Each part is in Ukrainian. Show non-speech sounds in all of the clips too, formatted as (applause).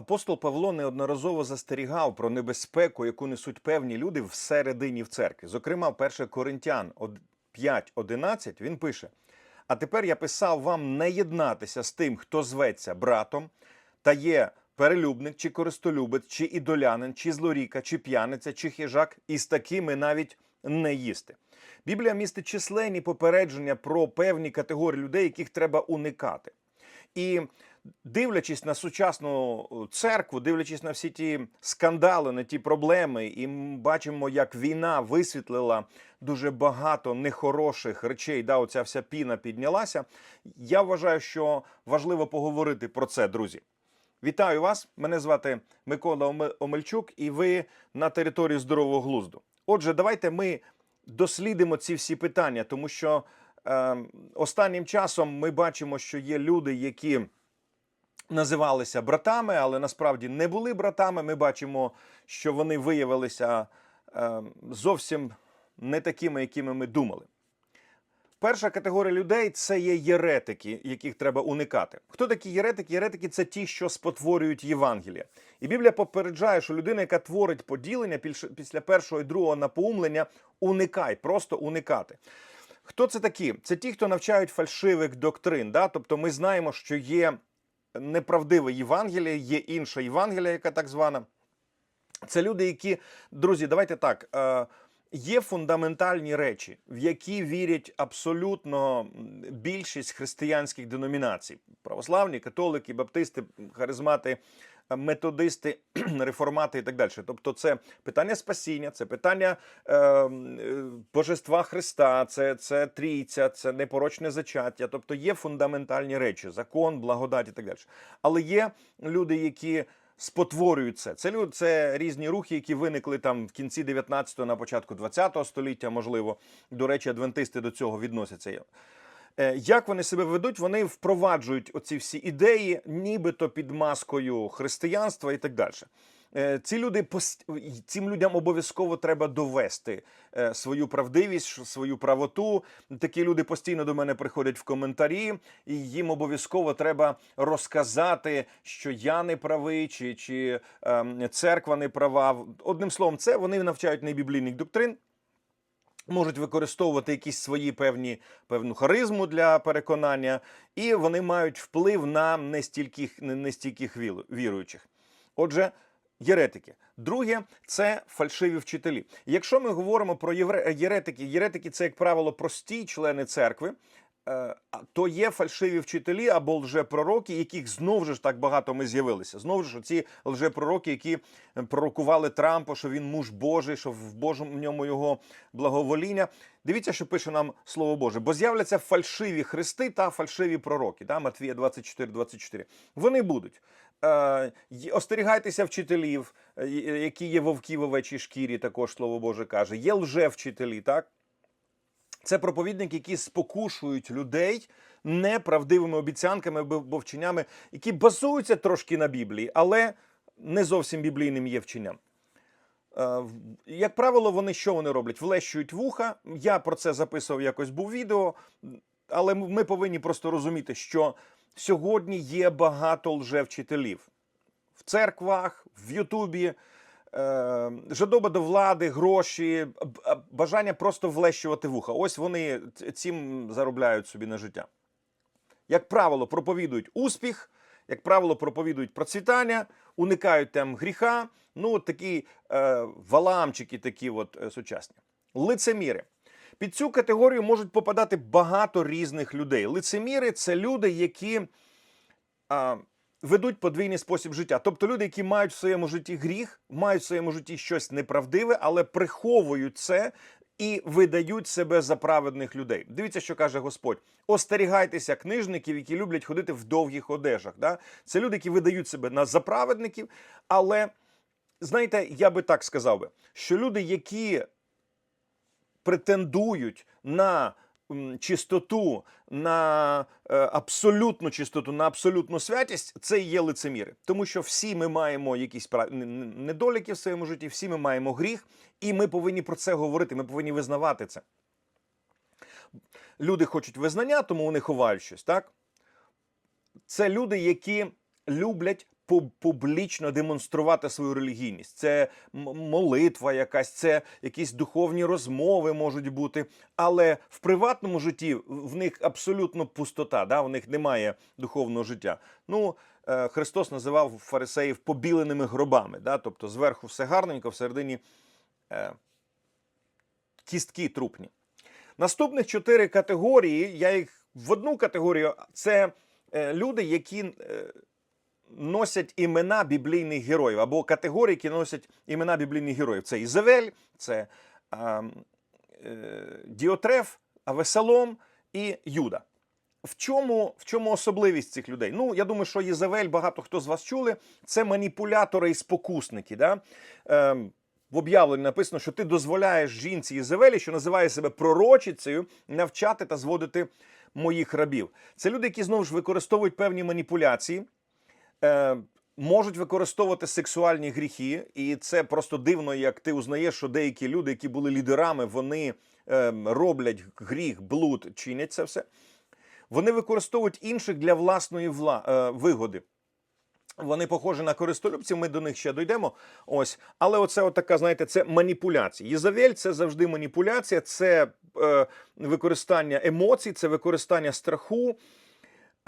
Апостол Павло неодноразово застерігав про небезпеку, яку несуть певні люди всередині в церкві. Зокрема, 1 Коринтян 5.11 він пише: А тепер я писав вам не єднатися з тим, хто зветься братом, та є перелюбник, чи користолюбець, чи ідолянин, чи злоріка, чи п'яниця, чи хижак, і з такими навіть не їсти. Біблія містить численні попередження про певні категорії людей, яких треба уникати. І дивлячись на сучасну церкву, дивлячись на всі ті скандали, на ті проблеми, і бачимо, як війна висвітлила дуже багато нехороших речей. Да, оця вся піна піднялася. Я вважаю, що важливо поговорити про це, друзі. Вітаю вас! Мене звати Микола Омельчук, і ви на території здорового глузду. Отже, давайте ми дослідимо ці всі питання, тому що е, останнім часом ми бачимо, що є люди, які називалися братами, але насправді не були братами. Ми бачимо, що вони виявилися е, зовсім не такими, якими ми думали. Перша категорія людей це є єретики, яких треба уникати. Хто такі єретики? Єретики це ті, що спотворюють Євангелія. І Біблія попереджає, що людина, яка творить поділення після першого і другого напоумлення, уникай, просто уникати. Хто це такі? Це ті, хто навчають фальшивих доктрин. Да? Тобто ми знаємо, що є неправдиве Євангеліє, є інша Євангелія, яка так звана. Це люди, які, друзі, давайте так. Е, Є фундаментальні речі, в які вірять абсолютно більшість християнських деномінацій: православні, католики, баптисти, харизмати, е, методисти, (clears throat) реформати і так далі. Тобто, це питання спасіння, це питання е, е, божества Христа, це, це трійця, це непорочне зачаття. Тобто є фундаментальні речі, закон, благодать і так далі. Але є люди, які спотворюють це. Це люд, це різні рухи, які виникли там в кінці 19-го, на початку 20-го століття, можливо. До речі, адвентисти до цього відносяться. Е, Як вони себе ведуть? Вони впроваджують оці всі ідеї, нібито під маскою християнства і так далі. Е, Ці люди цим людям обов'язково треба довести е, свою правдивість, свою правоту. Такі люди постійно до мене приходять в коментарі, і їм обов'язково треба розказати, що я не правий, чи, чи ем, церква не права. Одним словом, це вони навчають небіблійних доктрин. Можуть використовувати якісь свої певні певну харизму для переконання, і вони мають вплив на нестільких не- нестійких віруючих. Отже, єретики. Друге це фальшиві вчителі. Якщо ми говоримо про єретики, єретики це, як правило, прості члени церкви. е, То є фальшиві вчителі або лжепророки, яких знову ж так багато ми з'явилися. Знову ж ці лжепророки, які е, пророкували Трампу, що він муж Божий, що в Божому в ньому його благовоління. Дивіться, що пише нам Слово Боже, бо з'являться фальшиві христи та фальшиві пророки. Да? Матвія 24, 24. Вони будуть. Е, остерігайтеся вчителів, е, які є вовки в овечій шкірі, також Слово Боже каже. Є лжевчителі, так? Це проповідники, які спокушують людей неправдивими обіцянками або вченнями, які базуються трошки на Біблії, але не зовсім біблійним є вченням. Е, Як правило, вони що вони роблять? Влещують вуха. Я про це записував якось був відео, але ми повинні просто розуміти, що сьогодні є багато лжевчителів в церквах, в Ютубі. Е, жадоба до влади, гроші, бажання просто влещувати вуха. Ось вони цим заробляють собі на життя. Як правило, проповідують успіх, як правило, проповідують процвітання, уникають там гріха. Ну, такі е, валамчики, такі от е, сучасні. Лицеміри. Під цю категорію можуть попадати багато різних людей. Лицеміри це люди, які а, ведуть подвійний спосіб життя. Тобто люди, які мають в своєму житті гріх, мають в своєму житті щось неправдиве, але приховують це і видають себе за праведних людей. Дивіться, що каже Господь: остерігайтеся книжників, які люблять ходити в довгих одежах. Да? Це люди, які видають себе на за праведників, але. Знаєте, я би так сказав би, що люди, які претендують на чистоту, на е, абсолютну чистоту, на абсолютну святість, це і є лицеміри. Тому що всі ми маємо якісь недоліки в своєму житті, всі ми маємо гріх, і ми повинні про це говорити, ми повинні визнавати це. Люди хочуть визнання, тому вони ховають щось, так? Це люди, які люблять публічно демонструвати свою релігійність. Це молитва, якась, це якісь духовні розмови можуть бути. Але в приватному житті в них абсолютно пустота. Да? У них немає духовного життя. Ну, е, Христос називав фарисеїв побіленими гробами. Да? Тобто зверху все гарненько, всередині е, кістки трупні. Наступних чотири категорії, я їх в одну категорію, це е, люди, які е, носять імена біблійних героїв, або категорії, які носять імена біблійних героїв. Це Ізавель, це е, е, Діотреф, Авесалом і Юда. В чому, в чому особливість цих людей? Ну, я думаю, що Єзавель, багато хто з вас чули, це маніпулятори і спокусники. Да? Ем, в об'явленні написано, що ти дозволяєш жінці Єзавелі, що називає себе пророчицею, навчати та зводити моїх рабів. Це люди, які знову ж використовують певні маніпуляції, е, можуть використовувати сексуальні гріхи, і це просто дивно, як ти узнаєш, що деякі люди, які були лідерами, вони е, роблять гріх, блуд, чинять це все. Вони використовують інших для власної вла... е, вигоди. Вони похожі на користолюбців, ми до них ще дійдемо. Ось, але оце така, знаєте, це маніпуляція. Єзавель це завжди маніпуляція, це е, використання емоцій, це використання страху.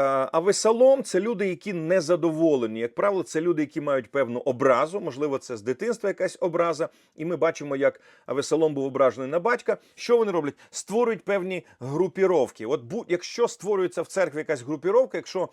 Е, А весалом це люди, які незадоволені. Як правило, це люди, які мають певну образу. Можливо, це з дитинства якась образа. І ми бачимо, як Авесалом був ображений на батька. Що вони роблять? Створюють певні групіровки. От якщо створюється в церкві якась групіровка, якщо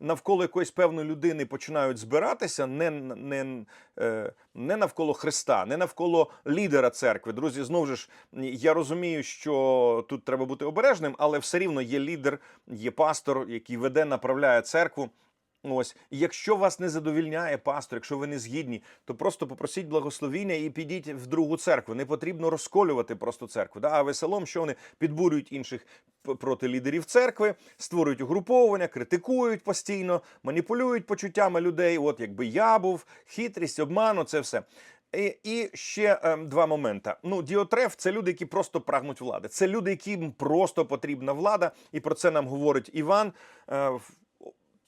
навколо якоїсь певної людини починають збиратися, не, не, е, не навколо Христа, не навколо лідера церкви. Друзі, знову ж я розумію, що тут треба бути обережним, але все рівно є лідер, є пастор, який веде, направляє церкву. Ось, і якщо вас не задовільняє пастор, якщо ви не згідні, то просто попросіть благословіння і підіть в другу церкву. Не потрібно розколювати просто церкву. Да? А веселом, що вони підбурюють інших проти лідерів церкви, створюють угруповання, критикують постійно, маніпулюють почуттями людей. От якби я був, хитрість, обману, це все. І, і ще ем, два моменти. Ну, Діотреф це люди, які просто прагнуть влади. Це люди, яким просто потрібна влада, і про це нам говорить Іван. Е, в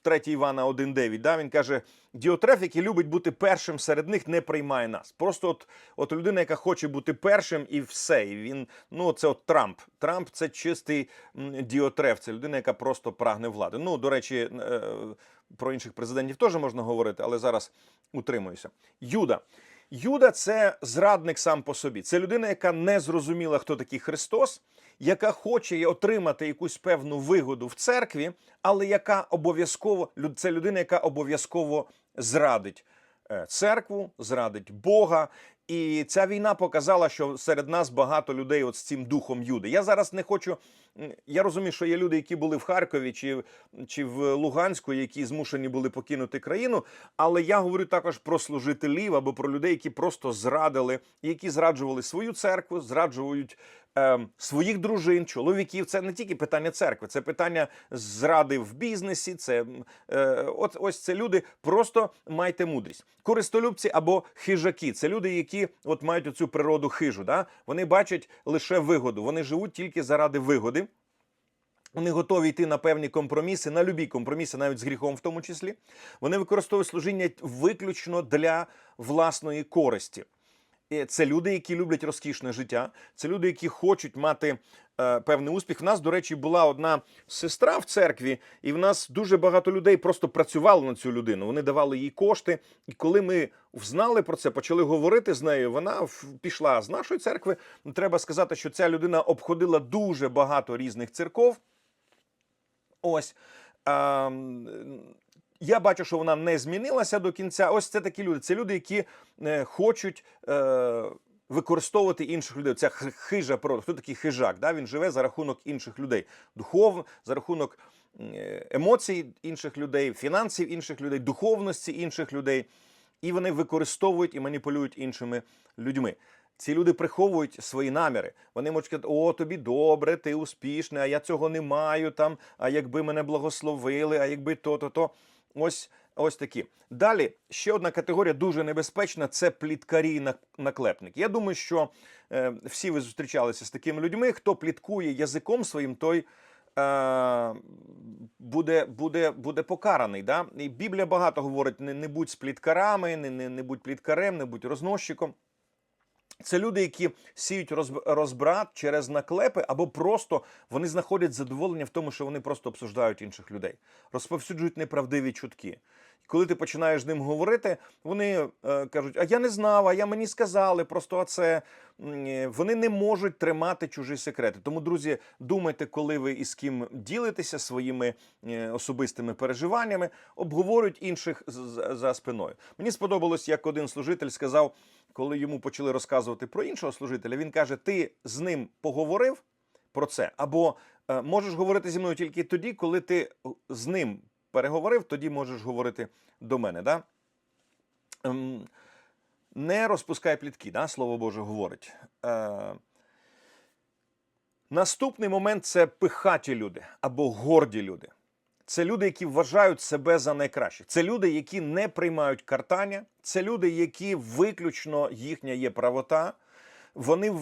3 Івана 1.9, да, він каже: Діотреф, який любить бути першим серед них, не приймає нас. Просто от, от людина, яка хоче бути першим, і все. І він, ну, це от Трамп. Трамп це чистий діотреф, це людина, яка просто прагне влади. Ну, до речі, е, про інших президентів теж можна говорити, але зараз утримуюся. Юда. Юда це зрадник сам по собі. Це людина, яка не зрозуміла, хто такий Христос, яка хоче отримати якусь певну вигоду в церкві, але яка обов'язково це людина, яка обов'язково зрадить е, церкву, зрадить Бога. І ця війна показала, що серед нас багато людей от з цим духом Юди. Я зараз не хочу. Я розумію, що є люди, які були в Харкові чи, чи в Луганську, які змушені були покинути країну. Але я говорю також про служителів або про людей, які просто зрадили, які зраджували свою церкву, зраджують ем, своїх дружин, чоловіків. Це не тільки питання церкви, це питання зради в бізнесі. Це е, от ось це люди. Просто майте мудрість. Користолюбці або хижаки. Це люди, які от мають оцю природу хижу. Да? Вони бачать лише вигоду. Вони живуть тільки заради вигоди. Вони готові йти на певні компроміси, на любі компроміси, навіть з гріхом в тому числі. Вони використовують служіння виключно для власної користі. І Це люди, які люблять розкішне життя. Це люди, які хочуть мати е, певний успіх. В нас, до речі, була одна сестра в церкві, і в нас дуже багато людей просто працювало на цю людину. Вони давали їй кошти. І коли ми взнали про це, почали говорити з нею, вона пішла з нашої церкви. Треба сказати, що ця людина обходила дуже багато різних церков. Ось. А, я бачу, що вона не змінилася до кінця. Ось це такі люди. Це люди, які е, хочуть е, використовувати інших людей. Ця хижа природа. Хто такий хижак? Да? Він живе за рахунок інших людей, духовно, за рахунок е, емоцій інших людей, фінансів інших людей, духовності інших людей. І вони використовують і маніпулюють іншими людьми. Ці люди приховують свої наміри. Вони можуть сказати, о, тобі добре, ти успішний, а я цього не маю там. А якби мене благословили, а якби то, то, то. Ось, ось такі. Далі ще одна категорія дуже небезпечна це пліткарі і нак- наклепники. Я думаю, що е, всі ви зустрічалися з такими людьми. Хто пліткує язиком своїм, той е, буде, буде, буде покараний. Да? І Біблія багато говорить: не, не будь спліткарами, не, не, не будь пліткарем, не будь розносчиком. Це люди, які сіють розб- розбрат через наклепи, або просто вони знаходять задоволення в тому, що вони просто обсуждають інших людей, розповсюджують неправдиві чутки. Коли ти починаєш з ним говорити, вони е, кажуть: А я не знав, а я мені сказали, просто оце. М, е, Вони не можуть тримати чужі секрети. Тому, друзі, думайте, коли ви із ким ділитеся своїми е, особистими переживаннями, обговорюють інших за спиною. Мені сподобалось, як один служитель сказав, коли йому почали розказувати про іншого служителя, він каже: Ти з ним поговорив про це, або е, можеш говорити зі мною тільки тоді, коли ти з ним переговорив, тоді можеш говорити до мене. Да? Ем, не розпускай плітки, да? слово Боже говорить. Е, наступний момент це пихаті люди або горді люди. Це люди, які вважають себе за найкраще. Це люди, які не приймають картання. Це люди, які виключно їхня є правота. Вони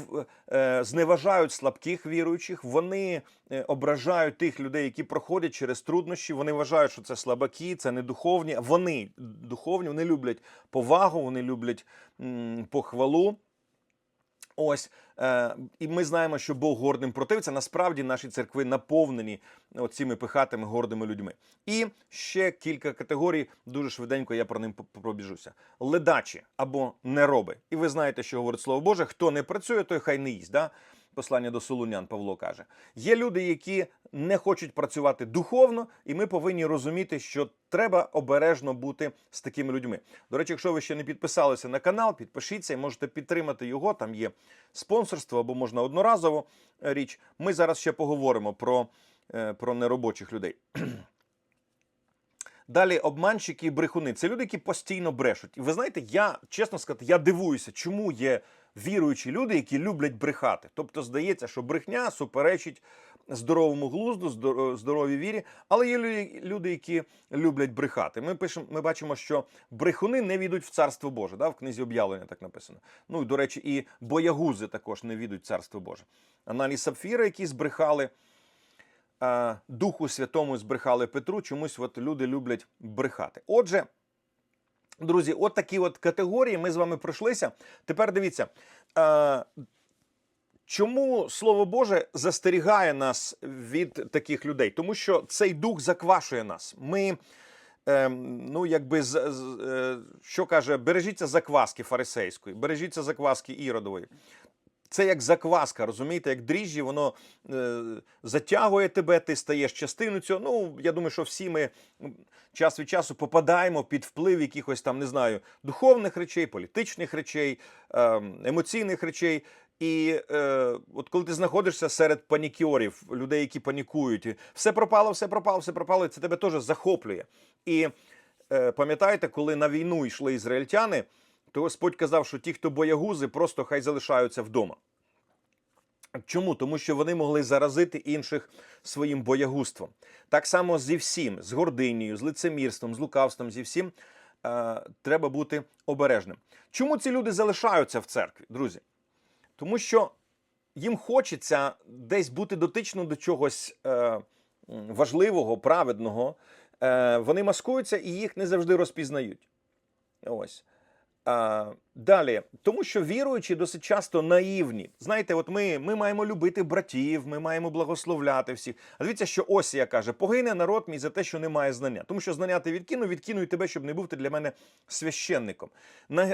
е, зневажають слабких віруючих, вони е, ображають тих людей, які проходять через труднощі. Вони вважають, що це слабаки, це не духовні. Вони духовні, вони люблять повагу, вони люблять м, похвалу. Ось е, і ми знаємо, що Бог гордим противиться. Насправді наші церкви наповнені цими пихатими гордими людьми. І ще кілька категорій. Дуже швиденько я про ним пробіжуся. Ледачі або нероби. І ви знаєте, що говорить Слово Боже: хто не працює, той хай не їсть. Да? Послання до Солунян Павло каже: є люди, які не хочуть працювати духовно, і ми повинні розуміти, що треба обережно бути з такими людьми. До речі, якщо ви ще не підписалися на канал, підпишіться і можете підтримати його. Там є спонсорство або можна одноразово е, річ. Ми зараз ще поговоримо про, е, про неробочих людей. (clears throat) Далі обманщики і брехуни. Це люди, які постійно брешуть. І ви знаєте, я чесно сказати, я дивуюся, чому є віруючі люди, які люблять брехати. Тобто, здається, що брехня суперечить здоровому глузду, здоровій вірі, але є люди, які люблять брехати. Ми пишемо, ми бачимо, що брехуни не війдуть в царство Боже. Да? В книзі об'явлення так написано. Ну і до речі, і боягузи також не війдуть в царство Боже. Аналіз Сапфіра, які збрехали. е, Духу Святому збрехали Петру, чомусь от люди люблять брехати. Отже, друзі, от такі от категорії ми з вами пройшлися. Тепер дивіться, е, чому Слово Боже застерігає нас від таких людей? Тому що цей дух заквашує нас. Ми. е, Ну, якби з, е, що каже, бережіться закваски фарисейської, бережіться закваски іродової. Це як закваска, розумієте, як дріжджі, воно е, затягує тебе, ти стаєш частиною цього. Ну, я думаю, що всі ми час від часу попадаємо під вплив якихось там, не знаю, духовних речей, політичних речей, ем, емоційних речей. І е, от коли ти знаходишся серед панікерів, людей, які панікують, і все пропало, все пропало, все пропало, і це тебе теж захоплює. І е, пам'ятаєте, коли на війну йшли ізраїльтяни, то Господь казав, що ті, хто боягузи, просто хай залишаються вдома. Чому? Тому що вони могли заразити інших своїм боягузтвом. Так само зі всім, з гординею, з лицемірством, з лукавством, зі всім е, треба бути обережним. Чому ці люди залишаються в церкві, друзі? Тому що їм хочеться десь бути дотично до чогось е, важливого, праведного. Е, вони маскуються і їх не завжди розпізнають. Ось. А, далі, тому що віруючі досить часто наївні. Знаєте, от ми, ми маємо любити братів, ми маємо благословляти всіх. А дивіться, що Осія каже: погине народ мій за те, що немає знання. Тому що знання ти відкину, відкину і тебе, щоб не був ти для мене священником.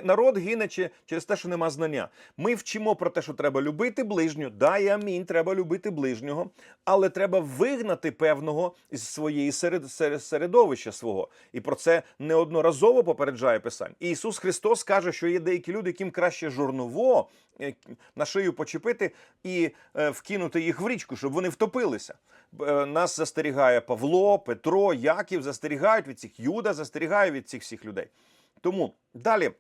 Народ гине через те, що нема знання. Ми вчимо про те, що треба любити ближнього. Да, і амінь, треба любити ближнього, але треба вигнати певного з своєї серед, серед, середовища свого. І про це неодноразово попереджає Писання. І Ісус Христос каже, що є деякі люди, яким краще жорново е, на шию почепити і е, вкинути їх в річку, щоб вони втопилися. Е, Нас застерігає Павло, Петро, Яків, застерігають від цих Юда, застерігає від цих всіх людей. Тому далі.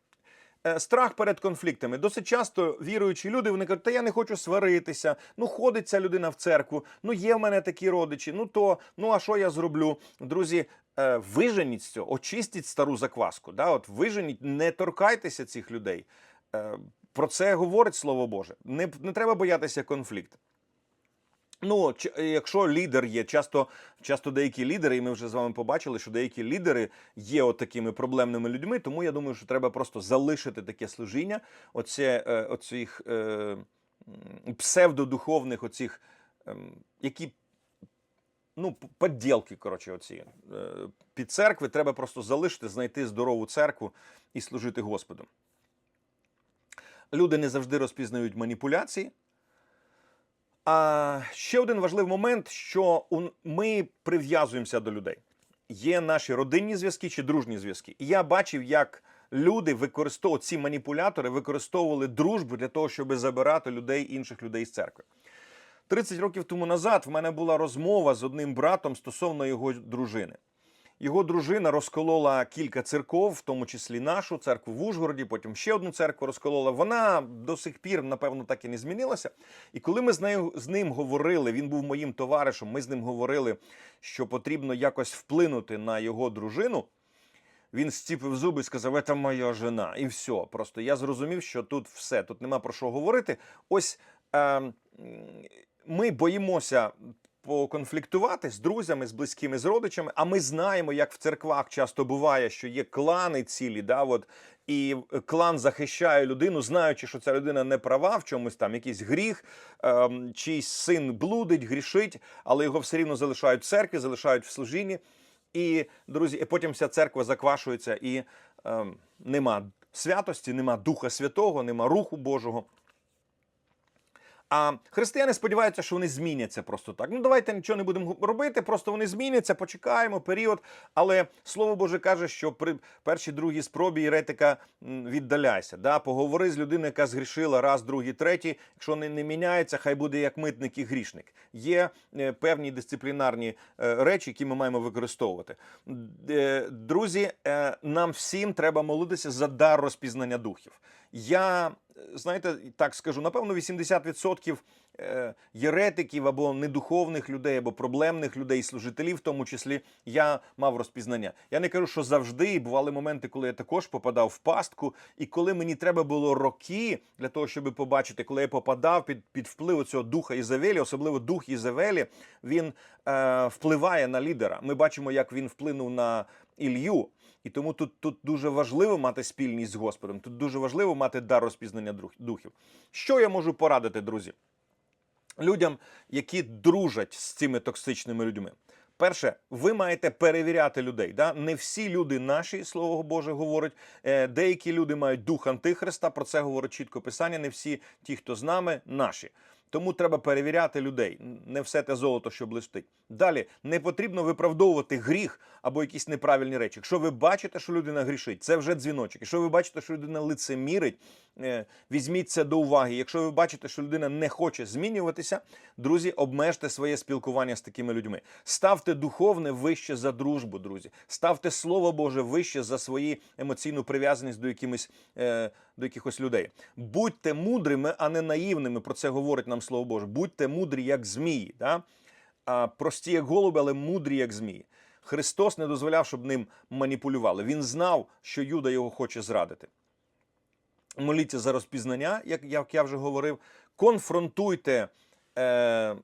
Страх перед конфліктами. Досить часто віруючі люди вони кажуть, та я не хочу сваритися. Ну, ходить ця людина в церкву. Ну, є в мене такі родичі. Ну то, ну а що я зроблю? Друзі, виженіть з цього, очистіть стару закваску. Да? От виженіть, не торкайтеся цих людей. Е, Про це говорить Слово Боже. Не, не треба боятися конфлікту. Ну, якщо лідер є, часто, часто деякі лідери, і ми вже з вами побачили, що деякі лідери є от такими проблемними людьми, тому я думаю, що треба просто залишити таке служіння, оце, е, оцих е, псевдодуховних, оцих, ем, які ну, подділки, коротше, оці е, під церкви, треба просто залишити, знайти здорову церкву і служити Господу. Люди не завжди розпізнають маніпуляції. А ще один важливий момент, що ми прив'язуємося до людей. Є наші родинні зв'язки чи дружні зв'язки. І я бачив, як люди використовували ці маніпулятори, використовували дружбу для того, щоб забирати людей, інших людей з церкви. 30 років тому назад в мене була розмова з одним братом стосовно його дружини. Його дружина розколола кілька церков, в тому числі нашу церкву в Ужгороді, потім ще одну церкву розколола. Вона до сих пір, напевно, так і не змінилася. І коли ми з нею з ним говорили, він був моїм товаришем. Ми з ним говорили, що потрібно якось вплинути на його дружину. Він стіпив зуби і сказав, це моя жена. І все. Просто я зрозумів, що тут все, тут нема про що говорити. Ось е, ми боїмося поконфліктувати з друзями, з близькими, з родичами, а ми знаємо, як в церквах часто буває, що є клани цілі, да, от, і клан захищає людину, знаючи, що ця людина не права в чомусь там, якийсь гріх, ем, чийсь син блудить, грішить, але його все рівно залишають в церкві, залишають в служінні. І, друзі, і потім вся церква заквашується, і ем, нема святості, нема Духа Святого, нема Руху Божого. А християни сподіваються, що вони зміняться просто так. Ну давайте нічого не будемо робити, просто вони зміняться, почекаємо період. Але слово Боже каже, що при першій другій спробі еретика віддаляйся. Да? Поговори з людиною, яка згрішила раз, другий, третій. Якщо не, не міняється, хай буде як митник і грішник. Є е, певні дисциплінарні е, речі, які ми маємо використовувати. Е, Друзі, нам всім треба молитися за дар розпізнання духів. Я, е, знаєте, так скажу, напевно, 80% е, єретиків або недуховних людей, або проблемних людей, служителів, в тому числі, я мав розпізнання. Я не кажу, що завжди бували моменти, коли я також попадав в пастку, і коли мені треба було роки для того, щоб побачити, коли я попадав під, під вплив цього духа Ізавелі, особливо дух Ізавелі, він е, впливає на лідера. Ми бачимо, як він вплинув на Ілью. І тому тут, тут дуже важливо мати спільність з Господом. Тут дуже важливо мати дар розпізнання духів. Що я можу порадити, друзі? Людям, які дружать з цими токсичними людьми. Перше, ви маєте перевіряти людей. Да? Не всі люди наші, слово Боже, говорить. Е, Деякі люди мають дух Антихриста. Про це говорить чітко писання. Не всі ті, хто з нами, наші. Тому треба перевіряти людей. Не все те золото, що блистить. Далі не потрібно виправдовувати гріх або якісь неправильні речі. Якщо ви бачите, що людина грішить, це вже дзвіночок. Якщо ви бачите, що людина лицемірить, е, візьміть це до уваги. Якщо ви бачите, що людина не хоче змінюватися, друзі, обмежте своє спілкування з такими людьми. Ставте духовне вище за дружбу, друзі. Ставте слово Боже вище за свою емоційну прив'язаність до якимось. Е, до якихось людей. Будьте мудрими, а не наївними. Про це говорить нам слово Боже. Будьте мудрі, як змії. Да? А, прості, як голуби, але мудрі, як змії. Христос не дозволяв, щоб ним маніпулювали. Він знав, що Юда його хоче зрадити. Моліться за розпізнання, як, я вже говорив. Конфронтуйте е,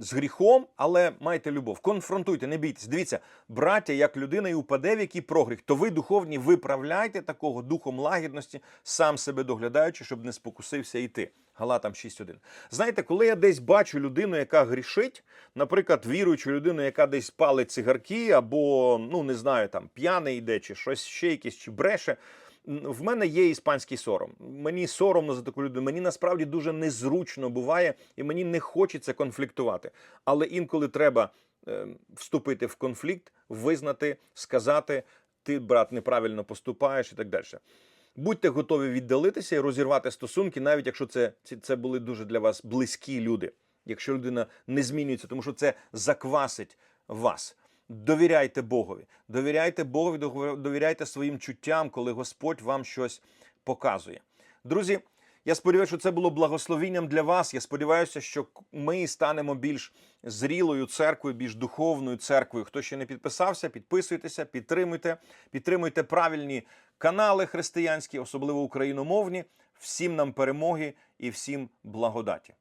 з гріхом, але майте любов. Конфронтуйте, не бійтесь. Дивіться, браття, як людина і упаде в який прогріх, то ви духовні виправляйте такого духом лагідності, сам себе доглядаючи, щоб не спокусився йти. Галатам 6.1. Знаєте, коли я десь бачу людину, яка грішить, наприклад, віруючу людину, яка десь палить цигарки, або ну не знаю, там п'яний йде, чи щось ще якесь, чи бреше. В мене є іспанський сором. Мені соромно за таку людину. Мені насправді дуже незручно буває, і мені не хочеться конфліктувати. Але інколи треба е, вступити в конфлікт, визнати, сказати, ти, брат, неправильно поступаєш і так далі. Будьте готові віддалитися і розірвати стосунки, навіть якщо це, це були дуже для вас близькі люди. Якщо людина не змінюється, тому що це заквасить вас. Довіряйте Богові, довіряйте Богові, довіряйте своїм чуттям, коли Господь вам щось показує. Друзі, я сподіваюся, що це було благословінням для вас. Я сподіваюся, що ми станемо більш зрілою церквою, більш духовною церквою. Хто ще не підписався, підписуйтеся, підтримуйте, підтримуйте правильні канали християнські, особливо україномовні. Всім нам перемоги і всім благодаті.